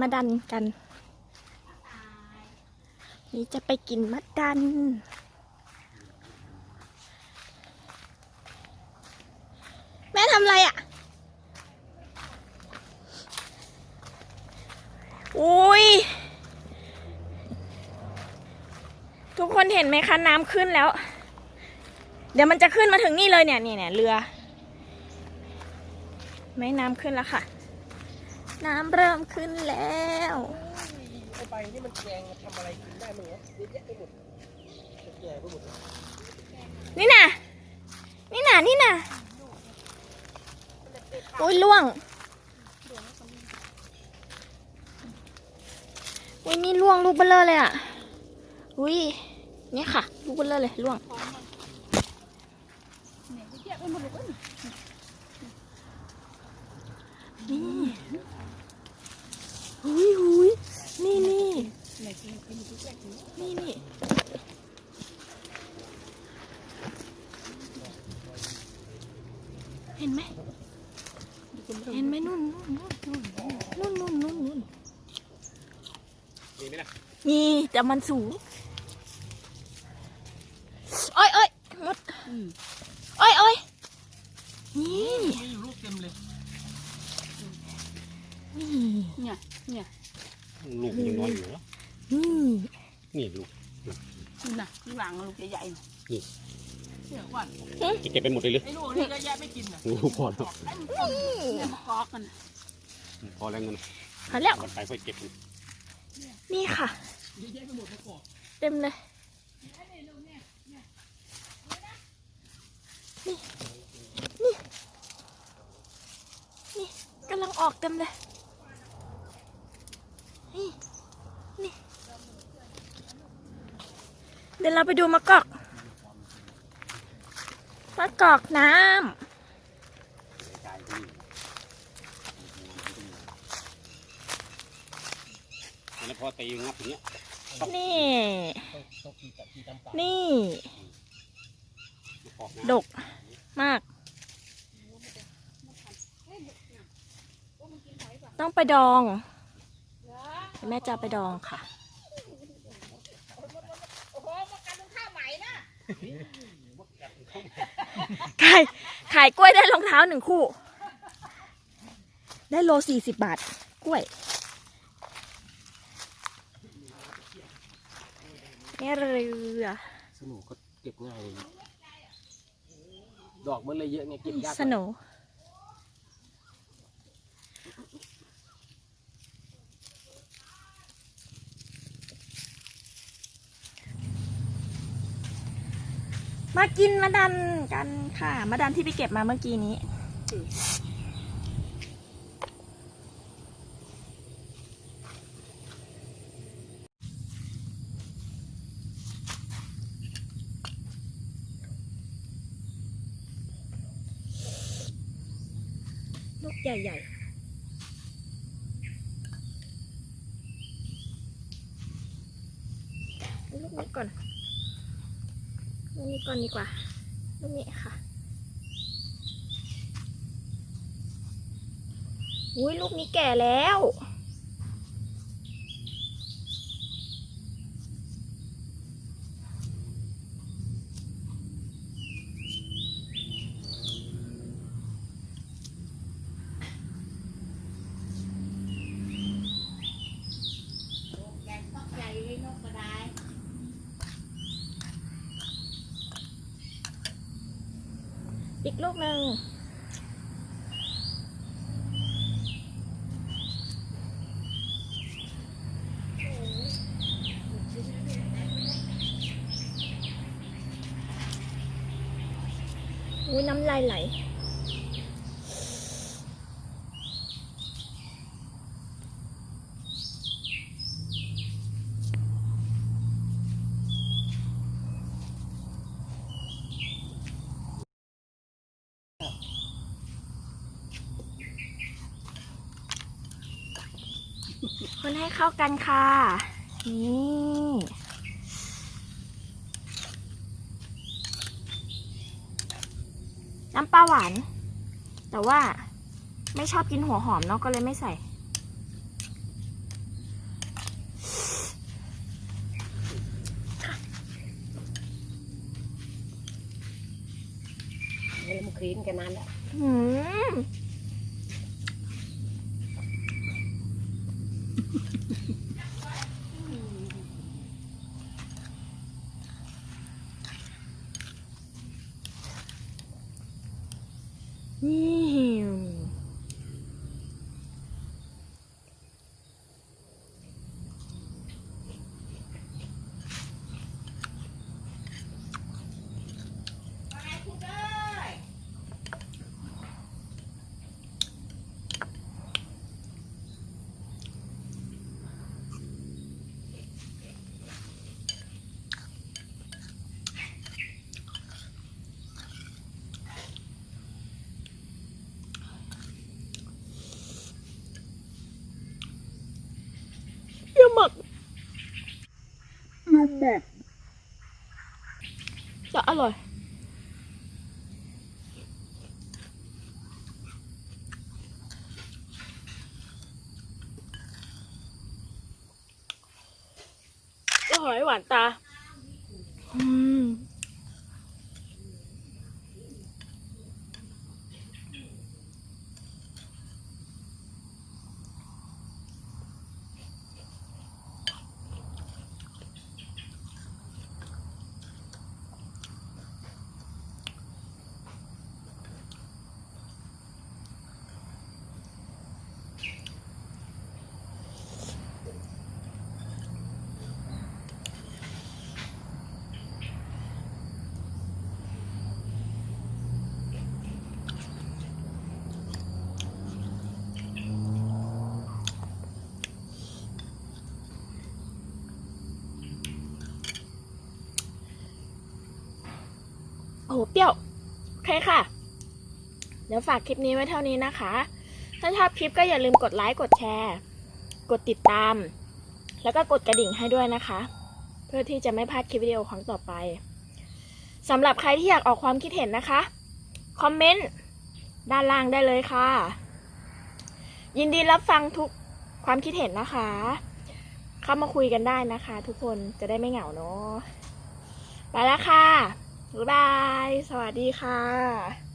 มาดันกัน นี่จะไปกินมัดดัน แม่ทำอะไรอะ่ะ อุ้ย ทุกคนเห็นไหมคะน้ำขึ้นแล้ว เดี๋ยวมันจะขึ้นมาถึงนี่เลยเนี่ยเนี่ยเนี่ยเรือ ไม่น้ำขึ้นแล้วค่ะ น้ำเริ่มขึ้นแล้วไอ้ใบนี่มันแกงทำอะไรกินได้มั้งวะเยอะแยะไปหมดแก่ไปหมดเลยนี่น่ะ นี่น่ะ นี่น่ะโอ้ยล่วงอุ้ยนี่ล่วงลูกเบลเลอร์เลยอะ อุ้ยนี่ค่ะ ลูกเบลเลอร์เลยล่วงนี่ หุยหุยนี่นี่นี่นี่เห็นไหมเห็นไหมนู่นนู่นนู่นนู่นนู่นนู่นมีไหมล่ะนี่แต่มันสูงโอ้ยโอ้ยมดโอ้ยโอ้ยนี่มีอยู่ลูกเต็มเลยนี่ เนี่ย เนี่ย ลูกมันยังน้อยอยู่เหรอนี่นี่ลูกนี่นะที่วางลูกใหญ่ๆน่ะเนี่ยว่าจะเก็บไปหมดเลยหรือไอ้ลูกนี่เยอะแยะไม่กินอะลูกพอแล้วเนี่ยมากอกกันน่ะพอแล้วเงินหาแล้ววันไปค่อยเก็บมันนี่ค่ะเยอะแยะไปหมดมะกอกเต็มเลยนี่นี่นี่กำลังออกเต็มเลย นี่ นี่ เดี๋ยวเราไปดูมะกอกมะกอกน้กายที่นี่แล้วพอตีงับอย่างเงี้ยนี่ นี่ ดกมาก ต้องไปดอง แม่จะไปดองค่ะ ขายขายกล้วยได้รองเท้าหนึ่งคู่ ได้โลสี่สิบบาท กล้วย นี่เรือสนุกก็เก็บง่ายเลย ดอกมันเลยเยอะไงเก็บยากสโหน มากินมาดันกันค่ะ มาดันที่ไปเก็บมาเมื่อกี้นี้ ลูกใหญ่ ๆลูกนี้ก่อน ลูกนี้ก่อนดีกว่าลูกนี้ค่ะอุ้ยลูกนี้แก่แล้ว อีกลูกหนึ่งอุ้ยน้ำลายไหล คนให้เข้ากันค่ะ นี่น้ำปลาหวาน แต่ว่าไม่ชอบกินหัวหอมเนาะก็เลยไม่ใส่ นี่มันคลีนกันนานและ หื นี่เปรี้ยว หมักเปรี้ยวหมักจะอร่อยอร่อยหวานตา อืม เปรี้ยว โอเคค่ะ เดี๋ยวฝากคลิปนี้ไว้เท่านี้นะคะ ถ้าชอบคลิปก็อย่าลืมกดไลค์ กดแชร์ กดติดตาม แล้วก็กดกระดิ่งให้ด้วยนะคะ เพื่อที่จะไม่พลาดคลิปวิดีโอครั้งต่อไปสำหรับใครที่อยากออกความคิดเห็นนะคะ คอมเมนต์ด้านล่างได้เลยค่ะ ยินดีรับฟังทุกความคิดเห็นนะคะ เข้ามาคุยกันได้นะคะ ทุกคนจะได้ไม่เหงาเนาะไปแล้วค่ะ บ๊ายบาย สวัสดีค่ะ